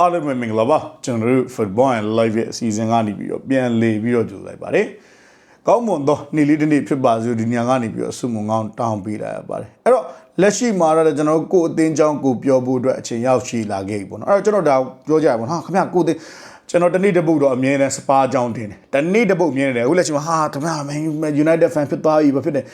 အားလုံးပဲမင်္ဂလာပါကျွန်တော်တို့ Football and Live ရဲ့အစီအစဉ်ကနေပြီးတော့ပြန်လေပြီးတော့ကြိုလိုက်ပါတယ်ကောင်းမွန်သောနေ့လေးတစ်နေ့ဖြစ်ပါစို့ဒီညကနေပြီးတော့ဆုမွန်ကောင်းတောင်းပေးလိုက်ရပါတယ်အဲ့တော့လက်ရှိမှာတော့ကျွန်တော်တို့ကိုယ်အသင်းချောင်းကိုပြောဖို့အတွက်အချိန်ရောက်ရှိလာခဲ့ပြီပေါ့နော်အဲ့တော့ကျွန်တော်ဒါပြောကြရပါဘောဟာခင်ဗျကိုယ်အသင်းကျွန်တော်တနေ့တစ်ပုတ်တော့အမြဲတမ်းစပါးချောင်းတင်တယ်တနေ့တစ်ပုတ်မြင်နေတယ်အခုလက်ရှိမှာဟာတမန် Man United fan ဖြစ်သွားပြီဘာဖြစ်တယ်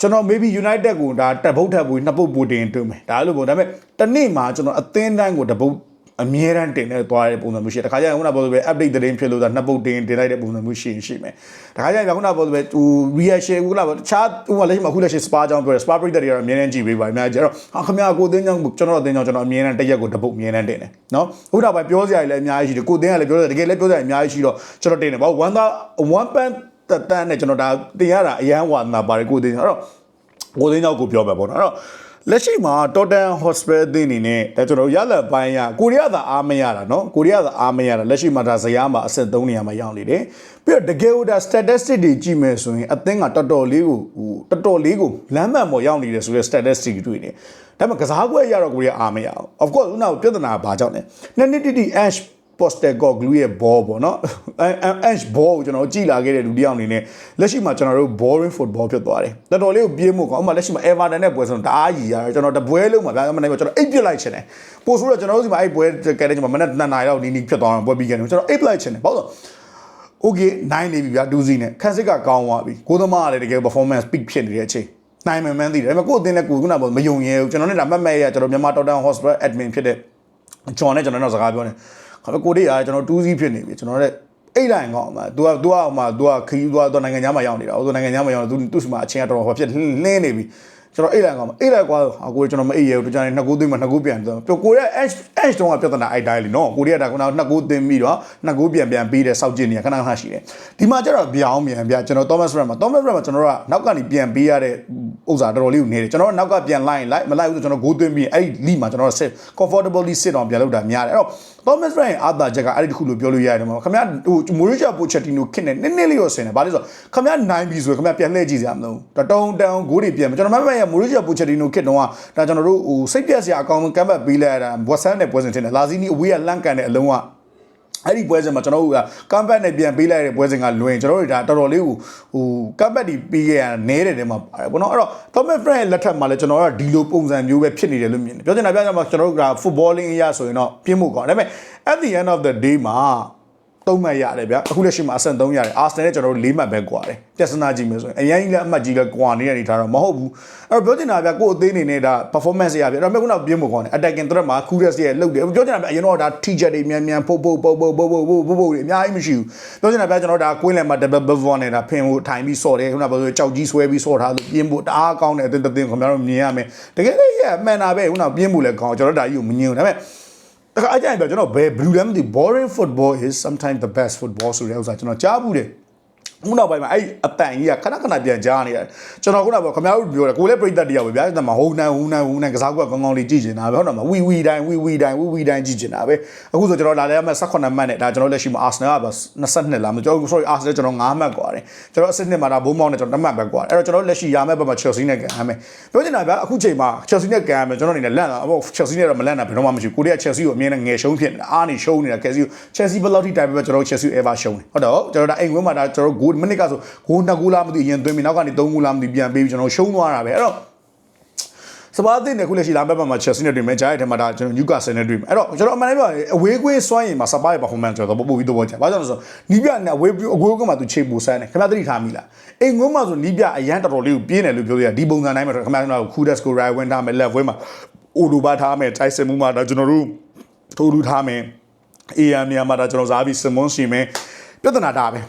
ကျွန်တော် maybe United ကိုဒါတပုတ်ထပ်ဘူးနှစ်ပုတ်ပိုတင်တွေ့မယ်ဒါလို့ပေါ့ဒါပေမဲ့တနေ့မှာကျွန်တော်အသင်းတိုင်းကိုတပုတ် အမြဲတမ်းတင်နေသွားတဲ့ပုံစံမျိုးရှိတယ်။တခါကျရင်ခုနပြောသလိုပဲ update သတင်းဖြစ်လို့ဒါနှစ်ပုတ်တင်တင်လိုက်တဲ့ပုံစံမျိုးရှိရင်ရှိမယ်။တခါကျရင်ခုနပြောသလိုပဲဟို reaction ခုနပြောတခြားဟိုလက်ရှိမှာခုလက်ရှိ spa ကြောင်းပြောတယ် spa break တွေကတော့အမြဲတမ်းကြည့်ပေးပါအများကြီးအဲ့တော့ဟာခမရကိုအသင်းကြောင်းကျွန်တော်အသင်းကြောင်းကျွန်တော်အမြဲတမ်းတစ်ရက်ကိုတစ်ပုတ်အမြဲတမ်းတင်တယ်နော်။ခုနကပြောစရာတွေလည်းအများကြီးရှိတယ်ကိုအသင်းကလည်းပြောစရာတကယ်လည်းပြောစရာအများကြီးရှိတော့ကျွန်တော်တင်တယ်ဘာ1 1 pan တန်နဲ့ကျွန်တော်ဒါတင်ရတာအရန်ဝါနာပါတယ်ကိုအသင်းအဲ့တော့ကိုအသင်းကြောင်းကိုပြောမှာပေါ့နော်အဲ့တော့ လက်ရှိမှာ Tottenham Hotspur အသင်းအနေနဲ့ဒါကျွန်တော်ရလက်ပိုင်းရကိုရီးယားသာအားမရတာเนาะကိုရီးယားသာအားမရတာလက်ရှိမှာဒါဇယားမှာအဆင့်3နေရာမှာရောက်နေတယ်ပြီးတော့တကယ်လို့ဒါ statistic တွေကြည့်မယ်ဆိုရင်အသင်းကတော်တော်လေးကိုဟိုတော်တော်လေးကိုလမ်းမှန်ပေါ်ရောက်နေတယ်ဆိုတဲ့ statistic တွေတွေ့နေဒါပေမဲ့ကစားပွဲရတော့ကိုရီးယားအားမရအောင် of course ခုနကပြဿနာကဘာကြောင့်လဲနှစ်နှစ်တိတိ Ash poster go glue ရဲ့ ball ပေါ့နော် ash ball ကိုကျွန်တော်ကြည်လာခဲ့တဲ့လူတစ်ယောက်အနေနဲ့လက်ရှိမှာကျွန်တော်တို့ boring football ဖြစ်သွားတယ်တော်တော်လေးကိုပြေးမှုကောင်းဥပမာလက်ရှိမှာ Everton နဲ့ပွဲဆုံးတအားကြီးရတယ်ကျွန်တော်တပွဲလုံးမှာဗျာမနေ့ကကျွန်တော်အိတ်ပစ်လိုက်ချင်တယ်ပို့ဆိုတော့ကျွန်တော်တို့ဒီမှာအဲ့ပွဲကဲတဲ့ကျွန်တော်မနေ့2နာရီလောက်နီးနီးဖြစ်သွားအောင်ပွဲပြီးခဲ့တယ်ကျွန်တော်အိတ်ပလိုက်ချင်တယ်ဘာလို့ okay 9နေပြီဗျာဒူးစီနဲ့ခန်းစစ်ကကောင်းသွားပြီကိုသမားကလည်းတကယ် performance peak ဖြစ်နေတဲ့အချိန်နိုင်မှန်မှန်သိတယ်ဒါပေမဲ့ကိုယ့်အသင်းနဲ့ကိုခုနကမယုံရဲဘူးကျွန်တော်နဲ့ဒါမှတ်မဲ့ရကျွန်တော်မြန်မာ Tottenham Hotspur admin ဖြစ်တဲ့ကျွန်တော်နဲ့ကျွန်တော်နဲ့စကားပြောနေခါပဲ ကိုတေးအားကျွန်တော်2စီးဖြစ်နေပြီကျွန်တော်နဲ့အိတ်လိုက်ကောင်းမှာ तू က तू ကဟိုမှာ तू ကခီး तू က तू နိုင်ငံခြားမှာရောက်နေတာ तू နိုင်ငံခြားမှာရောက်နေ तू သူ့စမှာအချင်းကတော့ဟောဖြစ်လင်းနေပြီကျွန်တော်အိတ်လိုက်ကောင်းမှာအိတ်လိုက်ကွာအကိုကျွန်တော်မအိတ်ရဘူးတခြားနှစ်ကူးသိမ်းမှာနှစ်ကူးပြန်တော့ကိုရဲ့ H H တုံးကပြဿနာအိုက်တိုင်းလीနော်ကိုရီးယားကခုနနှစ်ကူးသိမ်းပြီးတော့နှစ်ကူးပြန်ပြန်ပြီးတဲ့စောက်ကျင်နေခဏခဏရှိတယ်ဒီမှာကျတော့ပြောင်းပြန်ပြကျွန်တော် Thomas Brand မှာ Thomas Brand မှာကျွန်တော်တို့ကနောက်ကနေပြန်ပေးရတဲ့ဥစ္စာတော်တော်လေးကိုနေတယ်ကျွန်တော်တို့နောက်ကပြန်လိုက်လိုက်မလိုက်ဘူးဆိုကျွန်တော်ဂိုးသွင်းပြီးအဲ့ဒီ lead မှာကျွန်တော်တို့ sit comfortably sit on ပြန်လုပ်တာများတယ်အဲ့တော့ Thomas Brand ရဲ့အာသာချက်ကအဲ့ဒီတစ်ခုလို့ပြောလို့ရတယ်မှာခင်ဗျာဟို Mauricio Pochettino ခင်းနေနည်းနည်းလေးရောဆင်တယ်ဘာလို့ဆိုခင်ဗျာနိုင်ပြီဆိုရင်ခင်ဗျာပြန်လှည့်ကြည့်စရာမလိုဘူးတုံတုံဂိုးတွေပြန်ကျွန်တော်မှတ်မှတ်ရ Mauricio Pochettino ခင်းတော့ဒါကျွန်တော်တို့ဟိုစိတ်ပြက်စရာအကောင်းဆုံးကမ်ဘတ်ပေးလိုက်ရတာ Western နဲ့ပွဲစဉ်ထင်တယ်လာစီနီအဝေးကလန့်ကန်တဲ့အလုံးက အဲ့ဒီပွဲစဉ်မှာကျွန်တော်တို့ကကမ်ဘတ်နဲ့ပြန်ပေးလိုက်တဲ့ပွဲစဉ်ကလွင်ကျွန်တော်တို့ဒါတော်တော်လေးဟိုဟိုကမ်ဘတ်ဒီပေးခဲ့ရနဲတဲ့တဲမှာပါတယ်ပေါ့နော်အဲ့တော့ Thomas Frank ရဲ့လက်ထက်မှာလည်းကျွန်တော်တို့ကဒီလိုပုံစံမျိုးပဲဖြစ်နေတယ်လို့မြင်တယ်ပြောချင်တာပြောချင်မှာကျွန်တော်တို့က footballing အရဆိုရင်တော့ပြင်းမှုကောင်းဒါပေမဲ့ at the end of the day မှာ 3မှတ်ရတယ်ဗျာအခုလက်ရှိမှာအဆင့်3ရတယ်အာဆင်နယ်နဲ့ကျွန်တော်တို့4မှတ်ပဲကွာတယ်ပြဿနာကြီးမယ်ဆိုရင်အရင်ကြီးလည်းအမှတ်ကြီးလည်းကွာနေတဲ့အနေထားတော့မဟုတ်ဘူးအဲ့တော့ပြောချင်တာဗျာကိုယ်အသေးအနေနဲ့ဒါ performance ရဗျာဒါပေမဲ့ခုနကပြင်းမကွာနေ attacking threat မှာ coolest ရဲ့လုတ်တယ်ပြောချင်တာဗျာအရင်တော့ဒါ teacher တွေမြန်မြန်ဖို့ဖို့ပုတ်ပုတ်ပုတ်ပုတ်ပုတ်ပုတ်ပုတ်တွေအများကြီးမရှိဘူးပြောချင်တာဗျာကျွန်တော်ဒါ queen လည်းမှာ double buffon နဲ့ဒါဖင်ဖို့ထိုင်ပြီးဆော့တယ်ခုနကပြောဆိုကြောက်ကြီးဆွဲပြီးဆော့ထားလို့ပြင်းဖို့တအားကောင်းတဲ့အတင်းတင်းခင်ဗျားတို့မြင်ရမယ်တကယ်လည်းရမှန်တာပဲခုနကပြင်းဖို့လည်းကောင်းကျွန်တော်ဒါကြီးကိုမငြင်းဘူးဒါပေမဲ့ တခါအကြိုင်ပြောကျွန်တော်ဘယ်ဘလူးလမ်းမသိ boring football is sometimes the best football ဆိုတဲ့ဥစ္စာကျွန်တော်ကြားဘူးတယ် ခုနောက်ပိုင်းမှာအဲ့အတန်ကြီးကခဏခဏပြန်ကြားနေရတယ်ကျွန်တော်ခုနကခင်ဗျားတို့ပြောတယ်ကိုလည်းပြိတ္တတရားပဲဗျာအဲ့ဒါမှာဟိုနန်ဟိုနန်ဟိုနန်ကစားကွက်ကောင်းကောင်းလေးကြည့်နေတာပဲဟုတ်တယ်မဝီဝီတိုင်းဝီဝီတိုင်းဝီဝီတိုင်းကြည့်နေတာပဲအခုဆိုကျွန်တော်လာလဲမှ18မှတ်နဲ့ဒါကျွန်တော်လက်ရှိမှာ Arsenal က22လားမကျွန်တော် sorry Arsenal ကျွန်တော်9မှတ်กว่าတယ်ကျွန်တော်အစစ်နှစ်မှာဒါဘုံမောင်းနဲ့ကျွန်တော်2မှတ်ပဲกว่าအဲ့တော့ကျွန်တော်လက်ရှိရမယ့်ဘက်မှာ Chelsea နဲ့ကန်ရမယ်ပြောချင်တာဗျာအခုချိန်မှာ Chelsea နဲ့ကန်ရမယ်ကျွန်တော်အနေနဲ့လန့်လာအခု Chelsea နဲ့တော့မလန့်တာဘယ်တော့မှမရှိဘူးကိုရီးယား Chelsea ကိုအမြင်နဲ့ငယ်ရှုံးဖြစ်နေတာအားနေရှုံးနေတာ Chelsea ကို Chelsea ဘယ်လောက်ထိတိုင်ပဲကျွန်တော် Chelsea ever ရှုံးတယ်ဟုတ်တော့ကျွန်တော်ဒါအိမ်ဝင်းမှာဒါကျွန်တော် goal မိနစ်ကဆို goal 2 goal လားမသိရင်သွင်းပြီးနောက်ကနေ3 goal လားမသိပြန်ပေးပြီးကျွန်တော်ရှုံးသွားတာပဲအဲ့တော့စပါးသိတဲ့ခုလက်ရှိလာဘက်မှာ Chelsea နဲ့တွေ့မယ်ဂျားရဲ့ထဲမှာဒါကျွန်တော် Newcastle နဲ့တွေ့မယ်အဲ့တော့ကျွန်တော်အမှန်တမ်းပြောရင်အဝေးကွင်းစွမ်းရင်မှာစပါးရဲ့ performance ကျွန်တော်ပို့ပြီးတော့ကြာဘာကြောင့်လဲဆိုတော့နီးပြနဲ့အဝေးအဝေးကွင်းမှာသူချိန်ပူဆန်းတယ်ခင်ဗျားသတိထားမိလားအိမ်ကွင်းမှာဆိုနီးပြအရန်တော်တော်လေးကိုပြင်းတယ်လို့ပြောရဒီပုံစံတိုင်းမှာခင်ဗျားတို့ Kudas ကို right win ထားမယ် left win မှာအိုလိုဘာထားမယ် Tyson မှုမှာဒါကျွန်တော်တို့ထိုးလူထားမယ် AM နေရာမှာဒါကျွန်တော်ဇာဗီ Simon ရှိမယ်ပြဿနာဒါပဲ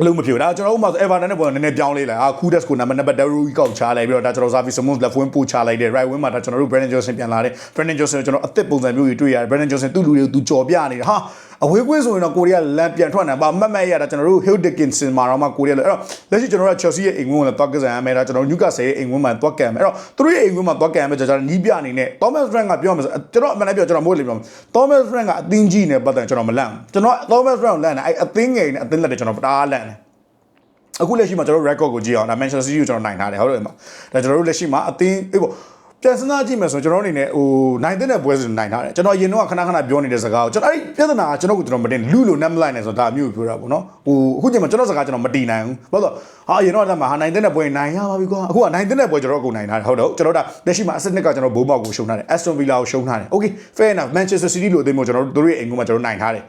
အလုံးမဖြစ်ဘူးဒါကျွန်တော်ဥပမာဆို Everton နဲ့ပေါ်နည်းနည်းပြောင်းလေးလိုက်အာ Kudas ကိုနံပါတ်နံပါတ်2ကောက်ချလိုက်ပြီးတော့ဒါကျွန်တော် Xavi Simons left wing ပို့ချလိုက်တယ် right wing မှာဒါကျွန်တော်တို့ Brennan Johnson ပြန်လာတယ် Brennan Johnson ကိုကျွန်တော်အသစ်ပုံစံမျိုးကြီးတွေ့ရတယ် Brennan Johnson သူ့လူတွေကိုသူကြော်ပြနေတာဟာ အဝေးကွင်းဆိုရင်တော့ကိုရီးယားလမ်းပြန်ထွက်နေတာပါမတ်မတ်ရတာကျွန်တော်တို့ Hill Dickinson မှာတော့မှကိုရီးယားလို့အဲ့တော့လက်ရှိကျွန်တော်တို့ Chelsea ရဲ့အိမ်ဝင်းကိုလည်းတွားကစားရမယ်ဒါကျွန်တော်တို့ Newcastle ရဲ့အိမ်ဝင်းမှာတွားကန်မယ်အဲ့တော့သူတို့ရဲ့အိမ်ဝင်းမှာတွားကန်မယ်ကျွန်တော်နီးပြအနေနဲ့ Thomas Frank ကပြောမှာဆိုကျွန်တော်အမှန်တမ်းပြောကျွန်တော်မို့လေပြော Thomas Frank ကအသင်းကြီးနဲ့ပတ်သက်ကျွန်တော်မလန့်ကျွန်တော် Thomas Frank ကိုလန့်တယ်အဲ့အသင်းငယ်နဲ့အသင်းလက်တွေကျွန်တော်ပတားလန့်တယ်အခုလက်ရှိမှာကျွန်တော် record ကိုကြည့်အောင်ဒါ Manchester City ကိုကျွန်တော်နိုင်ထားတယ်ဟုတ်တယ်မှာဒါကျွန်တော်တို့လက်ရှိမှာအသင်းအေးပေါ့ ပြန်စဉ်းစားကြည့်မယ်ဆိုရင်ကျွန်တော်အနေနဲ့ဟိုနိုင်တဲ့ပွဲစဉ်နိုင်ထားတယ်ကျွန်တော်အရင်တော့ခဏခဏပြောနေတဲ့စကားကိုကျွန်တော်အဲ့ဒီပြဿနာကကျွန်တော်ကိုကျွန်တော်မတင်လူလို့နမ်းမလိုက်နဲ့ဆိုတာဒါမျိုးပြောတာပေါ့နော်ဟိုအခုချိန်မှာကျွန်တော်စကားကျွန်တော်မတီးနိုင်ဘူးဘာလို့ဟာအရင်တော့အဲ့ဒါမှာဟာနိုင်တဲ့ပွဲနိုင်ရပါပြီကွာအခုကနိုင်တဲ့ပွဲကျွန်တော်အခုနိုင်ထားတယ်ဟုတ်တော့ကျွန်တော်ဒါလက်ရှိမှာအစနစ်ကကျွန်တော်ဘိုးဘောက်ကိုရှုံထားတယ် Aston Villa ကိုရှုံထားတယ် Okay fair enough Manchester City လို့အသင်းမျိုးကျွန်တော်တို့တို့ရဲ့အိမ်ကမှကျွန်တော်နိုင်ထားတယ်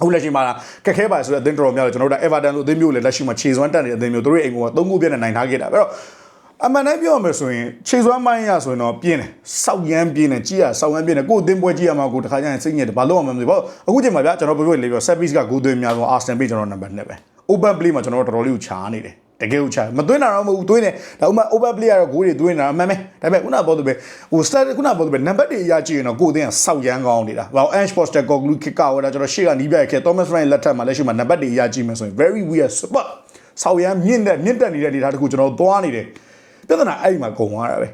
အခုလက်ရှိမှာကက်ခဲပါဆိုတဲ့အသင်းတော်များကျွန်တော်တို့ Everton လို့အသင်းမျိုးလည်းလက်ရှိမှာခြေစွမ်းတက်နေတဲ့အသင်းမျိုးတို့ရဲ့အိမ်ကသုံးခုပြည့်နဲ့နိုင်ထားခဲ့တာအဲ့တော့ အမှန်တမ်းပြောရမယ်ဆိုရင်ခြေစွမ်းမိုင်းရဆိုရင်တော့ပြင်းတယ်စောက်ရမ်းပြင်းတယ်ကြည်ရစောက်ရမ်းပြင်းတယ်ကိုယ်အသင်းပွဲကြည့်ရမှာကိုတခါကျရင်စိတ်ညစ်တယ်ဘာလို့အောင်မလဲဘောအခုချိန်မှာဗျာကျွန်တော်ပြောပြလေးပြော set piece ကဂိုးသွင်းများဆုံး Arsenal ပေးကျွန်တော်နံပါတ်2ပဲ open play မှာကျွန်တော်တော်တော်လေးကိုခြားနေတယ်တကယ်ကိုခြားမသွင်းတာတော့မဟုတ်ဘူးသွင်းတယ်ဒါဥမာ open play ကတော့ဂိုးတွေသွင်းတာအမှန်ပဲဒါပေမဲ့ခုနပြောသူပဲဟို start ခုနပြောသူပဲနံပါတ်တွေအရာကြည့်ရင်တော့ကိုယ်အသင်းကစောက်ရမ်းကောင်းနေတာဘာ Ange Postecoglou kick out တာကျွန်တော်ရှေ့ကနီးပြရခဲ့ Thomas Frank လက်ထက်မှာလက်ရှိမှာနံပါတ်တွေအရာကြည့်မယ်ဆိုရင် very weird spot စောက်ရမ်းမြင့်တဲ့မြင့်တက်နေတဲ့အနေအထားတခုကျွန်တော်သွားနေတယ် ပြဿနာအဲ့ဒီမှာကုန်သွားတာပဲ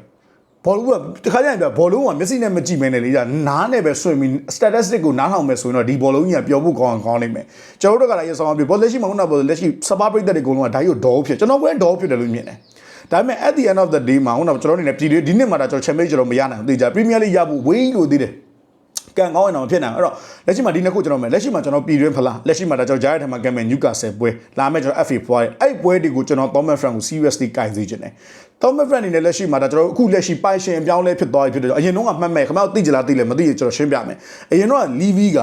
ဘောလုံးကတခါကျရင်ပြဘောလုံးကမျက်စိနဲ့မကြည့်မဲနဲ့လေကြာနားနဲ့ပဲဆွင့်ပြီး statistic ကိုနားထောင်မယ်ဆိုရင်တော့ဒီဘောလုံးကြီးကပျော်ဖို့ကောင်းအောင်ကောင်းနိုင်မယ်ကျွန်တော်တို့ကလည်းရဆောင်ပြဘောလက်ရှိမှာခုနကဘောလက်ရှိစပါပရိသတ်တွေအကုန်လုံးကဓာတ်ရုပ်ဒေါဖြစ်ကျွန်တော်ကဒေါဖြစ်တယ်လို့မြင်တယ်ဒါပေမဲ့ at the end of the day မှာခုနကကျွန်တော်အနေနဲ့ပြည်ဒီနှစ်မှာဒါကျွန်တော် champion ကျွန်တော်မရနိုင်ဘူးတေချာ Premier League ရဖို့ဝေးလို့သေးတယ်ကန်ကောင်းရင်တော့ဖြစ်နိုင်အဲ့တော့လက်ရှိမှာဒီနှစ်ခုကျွန်တော်မယ်လက်ရှိမှာကျွန်တော်ပြည်တွင်းဖလားလက်ရှိမှာဒါကျွန်တော်ကြားရတဲ့မှာကမ်မယ်နျူကာဆယ်ပွဲလာမယ်ကျွန်တော် FA ပွဲအဲ့ပွဲတွေကိုကျွန်တော် Thomas Frank ကို seriously ကင်စေချင်တယ် Thomas Frank အနေနဲ့လက်ရှိမှာဒါကျွန်တော်အခုလက်ရှိပိုင်ရှင်အပြောင်းလဲဖြစ်သွားပြီဖြစ်တယ်အရင်တော့ကမှတ်မဲ့ခင်ဗျားတို့သိကြလားသိလဲမသိရင်ကျွန်တော်ရှင်းပြမယ်အရင်တော့က Levy က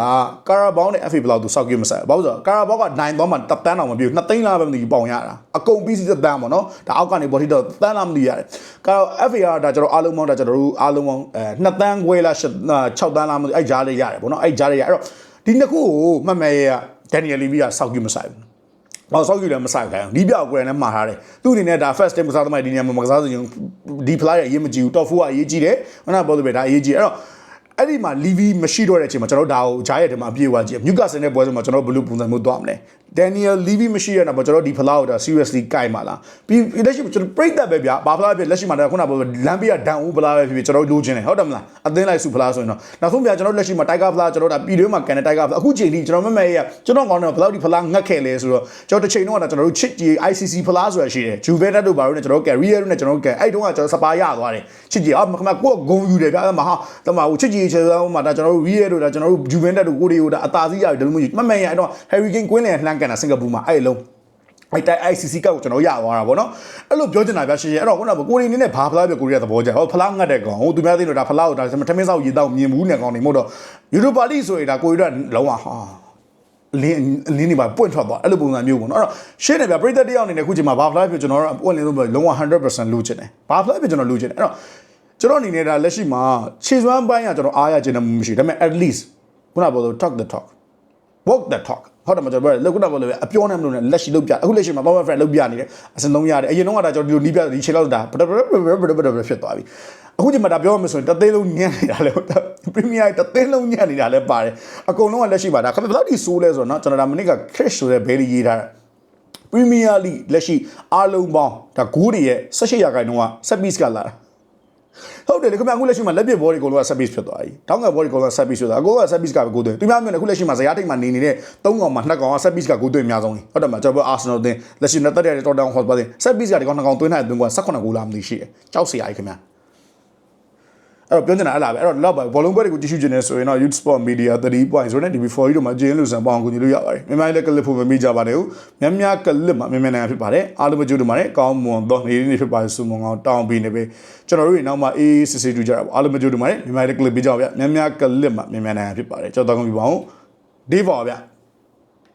Carabao နဲ့ FA ဘလောက်သူစောက်ကြည့်မဆိုင်ဘာလို့ဆိုတော့ Carabao ကနိုင်သွားမှတပ်တန်းအောင်မပြေဘူး2သိန်းလားပဲမသိဘူးပေါင်ရတာအကုန်ပြီးစီးသက်တန်းပေါ့နော်ဒါအောက်ကနေပေါ်ထိတော့တန်းလားမသိရတယ် Carabao FA ကဒါကျွန်တော်အားလုံးပေါင်းဒါကျွန်တော်တို့အားလုံးပေါင်းအဲ2တန်းခွဲလား6တန်းလားမသိအဲ့ကြားလေးရတယ်ပေါ့နော်အဲ့ကြားလေးရအဲ့တော့ဒီနှစ်ခုကိုမှတ်မဲ့ရ Daniel Levy ကစောက်ကြည့်မဆိုင်ဘူး။ ဘာဆောက်ကြည့်လဲမဆိုင်ခိုင်းဒီပြောက်ကိုယ်နဲ့မှာထားတယ်။သူ့အနေနဲ့ဒါ first time မစားသမိုင်းဒီနေရာမှာမကစားစရင်ဒီ player အရေးမကြီးဘူး top 4ကအရေးကြီးတယ်။ခုနကပြောသလိုပဲဒါအရေးကြီးအဲ့တော့အဲ့ဒီမှာ Levy မရှိတော့တဲ့အချိန်မှာကျွန်တော်ဒါကိုဂျားရဲ့ထဲမှာအပြေးဝကြည့်မြူကာဆန်တဲ့ပွဲစဉ်မှာကျွန်တော်ဘယ်လိုပုံစံမျိုးသွားမလဲ Daniel Levy မရှိရတဲ့မှာကျွန်တော်ဒီဖလားကိုဒါ seriously ကိုင်ပါလားပြီးလက်ရှိကျွန်တော်ပြိတ်သက်ပဲဗျာဘာဖလားပဲလက်ရှိမှာဒါခုနကပြောလမ်းပြဒန်ဦးဖလားပဲဖြစ်ဖြစ်ကျွန်တော်လိုချင်တယ်ဟုတ်တယ်မလားအသင်းလိုက်စုဖလားဆိုရင်တော့နောက်ဆုံးဗျာကျွန်တော်လက်ရှိမှာ Tiger ဖလားကျွန်တော်ဒါပြည်တွင်းမှာကန်တဲ့ Tiger ဖလားအခုချိန်ထိကျွန်တော်မမဲရကျွန်တော်ကောင်းတယ်ဘယ်လောက်ဒီဖလားငတ်ခဲ့လဲဆိုတော့ကျွန်တော်တစ်ချိန်တော့ဒါကျွန်တော်တို့ချစ်ကြီး ICC ဖလားဆိုတာရှိတယ် Juventus တို့ဘာလို့လဲကျွန်တော် career နဲ့ကျွန်တော်ကန်အဲ့တုန်းကကျွန်တော်စပါရသွားတယ်ချစ်ကြီးအော်ခမကိုဂုံယူတယ်ဗျာမဟာတမဟိုချစ်ကြီးချေဆောင်မှာဒါကျွန်တော်တို့ Real တို့ဒါကျွန်တော်တို့ Juventus တို့ကိုရီကိုဒါအသာစီးရတယ်ဒါလို့မျိုးမမဲရအဲ့တော့ Harry Kane ကွင်းလည်လှမ်းကန်တာစင်ကာပူမှာအဲ့လုံးအဲ့တိုင် ICC ကောက်ကိုကျွန်တော်ရသွားတာဗောနော်အဲ့လိုပြောချင်တာဗျာရှင်းရှင်းအဲ့တော့ခုနကကိုရီနေနဲ့ဘာဖလားပြကိုရီကသဘောကျဟောဖလားငတ်တဲ့ကောင်ဟိုသူများသိလို့ဒါဖလားကိုဒါထမင်းဆောက်ရေတောက်မြင်ဘူးနဲ့ကောင်နေမဟုတ်တော့ယူရိုပါလိဆိုရင်ဒါကိုရီကလုံးဝဟာလင်းလင်းနေပါပွင့်ထွက်သွားအဲ့လိုပုံစံမျိုးပေါ့နော်အဲ့တော့ရှင်းတယ်ဗျာပရိသတ်တယောက်အနေနဲ့ခုချိန်မှာဘာဖလားပြကျွန်တော်တို့ပွင့်လင်းဆုံးလုံးဝ100%လိုချင်တယ်ဘာဖလားပြကျွန်တော်လိုချင်တယ်အဲ့တော့ကျွန်တော်အနေနဲ့ဒါလက်ရှိမှာခြေစွမ်းပိုင်းကကျွန်တော်အားရခြင်းနဲ့မရှိဒါပေမဲ့ at least ခုနကပြောလို့ talk the talk walk the talk ဟုတ်တယ်မကျွန်တော်ပြောလောက်ကတော့ပြောလို့အပြောနဲ့မလို့နဲ့လက်ရှိလောက်ပြအခုလက်ရှိမှာ power friend လောက်ပြနေတယ်အစလုံးရတယ်အရင်တော့ကဒါကျွန်တော်ဒီလိုနီးပြဒီခြေလောက်ဒါဘဘဘဘဘဘဖြစ်သွားပြီအခုဒီမှာဒါပြောမှဆိုရင်တသိန်းလုံးညံ့နေတာလေပရီးမီးယားတသိန်းလုံးညံ့နေတာလည်းပါတယ်အကုန်လုံးကလက်ရှိပါဒါခမဘယ်လောက်ဒီဆိုးလဲဆိုတော့เนาะကျွန်တော်ဒါမနစ်က crash ဆိုတဲ့ဘဲလီရေးထားတာပရီးမီးယားလိလက်ရှိအားလုံးပေါင်းဒါဂိုးတွေရဲ့18ရာခိုင်နှုန်းက set piece ကလာတာ ဟုတ်တယ်လေခင်ဗျအခုလက်ရှိမှာလက်ပစ်ဘောတွေအကုန်လုံးက service ဖြစ်သွားပြီတောင်းကဘောတွေအကုန်လုံးက service ဖြစ်သွားအကုန်လုံးက service ကပဲကိုသွင်းသူများမျိုးနဲ့အခုလက်ရှိမှာဇယားတိတ်မှာနေနေတဲ့၃ကောင်မှာ၂ကောင်က service ကကိုသွင်းအများဆုံးလေဟုတ်တယ်မှာကျွန်တော် Arsenal တင်လက်ရှိနဲ့တက်တဲ့ Tottenham Hotspur တင် service ကဒီကောင်၂ကောင်သွင်းနိုင်တဲ့သွင်းက18ဂိုးလားမသိရှိတယ်ကြောက်စရာကြီးခင်ဗျ အဲ့တော့ပြောနေတာအဲ့လားပဲအဲ့တော့လောက်ပါဘောလုံးပွဲတွေကိုကြည့်ရှုနေဆိုရင်တော့ Youth Sport Media 3.0နဲ့ TV4 တို့မှာဂျင်းလူဆန်ပေါအောင်ကူညီလို့ရပါတယ်မြန်မာလည်းကလစ်ဖို့မမိကြပါနဲ့ဦးများများကလစ်မှာမြန်မာနိုင်ငံဖြစ်ပါတယ်အားလုံးမကြိုးတူပါတယ်ကောင်းမွန်သောနေနေဖြစ်ပါစုမုံအောင်တောင်းပေးနေပဲကျွန်တော်တို့နောက်မှာအေးစစ်စစ်တူကြတာပေါ့အားလုံးမကြိုးတူပါတယ်မြန်မာလည်းကလစ်ပေးကြပါဗျများများကလစ်မှာမြန်မာနိုင်ငံဖြစ်ပါတယ်ကြောက်တော့ကောင်းပြီပါအောင်ဒီပါဗျ